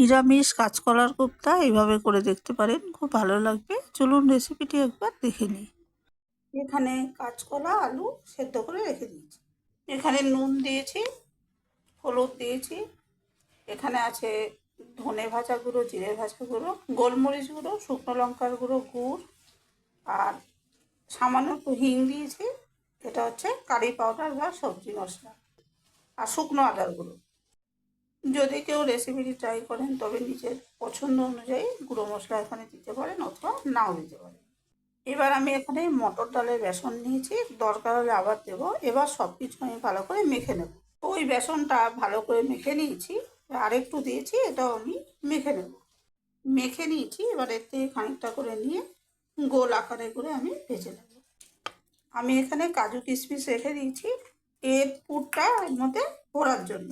নিরামিষ কাঁচকলার কোপ্তা এইভাবে করে দেখতে পারেন, খুব ভালো লাগবে। চলুন রেসিপিটি একবার দেখে নিই। এখানে কাঁচকলা আলু সেদ্ধ করে রেখে দিয়েছি। এখানে নুন দিয়েছি, হলুদ দিয়েছি। এখানে আছে ধনে ভাজা গুঁড়ো, জিরে ভাজা গুঁড়ো, গোলমরিচ গুঁড়ো, শুকনো লঙ্কার গুঁড়ো, গুড় আর সামান্য একটু হিং দিয়েছি। এটা হচ্ছে কারি পাউডার বা সবজি মশলা আর শুকনো আদার গুঁড়ো। যদি কেউ রেসিপিটি ট্রাই করেন, তবে নিজের পছন্দ অনুযায়ী গুঁড়ো মশলা এখানে দিতে পারেন অথবা নাও দিতে পারেন। এবার আমি এখানে মটর ডালের বেসন নিয়েছি, দরকার হলে আবার দেবো। এবার সব কিছু আমি ভালো করে মেখে নেব। ওই বেসনটা ভালো করে মেখে নিয়েছি, আরেকটু দিয়েছি, এটাও আমি মেখে নেব। মেখে নিয়েছি, এবার এর থেকে খানিকটা করে নিয়ে গোল আকারে করে আমি ভেজে নেব। আমি এখানে কাজু কিশমিশ রেখে দিয়েছি, এর পুরটা এর মধ্যে ভরার জন্য।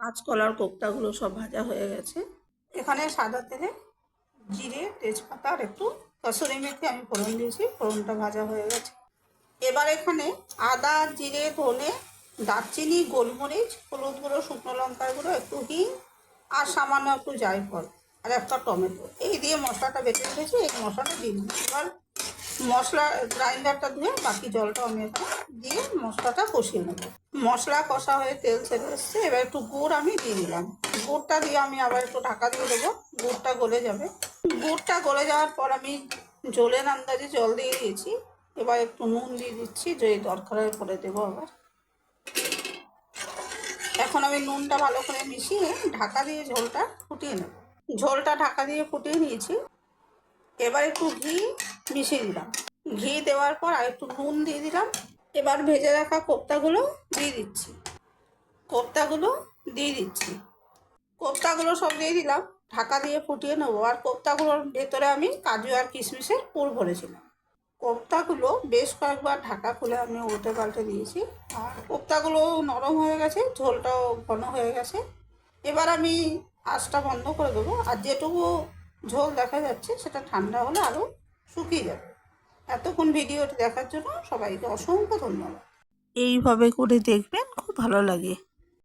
কাঁচকলার কোপ্তাগুলো সব ভাজা হয়ে গেছে। এখানে সাদা তেলে জিরে, তেজপাতা আর একটু কসুরি মেথি আমি ফোড়ন দিয়েছি, ফোড়নটা ভাজা হয়ে গেছে। এবার এখানে আদা, জিরে, ধনে, দারচিনি, গোলমরিচ, হলুদ গুঁড়ো, শুকনো লঙ্কার গুঁড়ো, একটু হিং আর সামান্য একটু জায়ফল আর একটা টমেটো। এই দিয়ে মশলাটা বেটে রেখেছি, এই মশলাটা দিন এবার মশলা গ্রাইন্ডারটা ধুয়ে বাকি জলটা আমি এখানে দিয়ে মশলাটা কষিয়ে নেব। মশলা কষা হয়ে তেল ছেড়ে এসছে, এবার একটু গুড় আমি দিয়ে দিলাম। গুড়টা দিয়ে আমি আবার একটু ঢাকা দিয়ে দেবো, গুড়টা গলে যাবে। গুড়টা গলে যাওয়ার পর আমি জলের আন্দাজে জল দিয়ে দিয়েছি, এবার একটু নুন দিয়ে দিচ্ছি, যে দরকারের করে দেবো আবার। এখন আমি নুনটা ভালো করে মিশিয়ে ঢাকা দিয়ে ঝোলটা ফুটিয়ে নেব। ঝোলটা ঢাকা দিয়ে ফুটিয়ে নিয়েছি। এবার একটু ঘি মিশিয়ে দিলাম। ঘি দেওয়ার পর আর একটু নুন দিয়ে দিলাম। এবার ভেজে রাখা কোপ্তাগুলো দিয়ে দিচ্ছি। কোপ্তাগুলো দিয়ে দিচ্ছি। কোপ্তাগুলো সব দিয়ে দিলাম। ঢাকা দিয়ে ফুটিয়ে নেব। আর কোপ্তাগুলোর ভেতরে আমি কাজু আর কিশমিশের পুর ভরেছিলাম। কোপ্তাগুলো বেশ কয়েকবার ঢাকা খুলে আমি উল্টে পাল্টে দিয়েছি। আর কোপ্তাগুলো নরম হয়ে গেছে, ঝোলটাও ঘন হয়ে গেছে। এবার আমি আঁচটা বন্ধ করে দেবো। আর যেটুকু ঝোল দেখা যাচ্ছে, সেটা ঠান্ডা হলে আরও শুকিয়ে যাবে। এতক্ষণ ভিডিওটি দেখার জন্য সবাইকে অসংখ্য ধন্যবাদ। এইভাবে করে দেখবেন, খুব ভালো লাগে।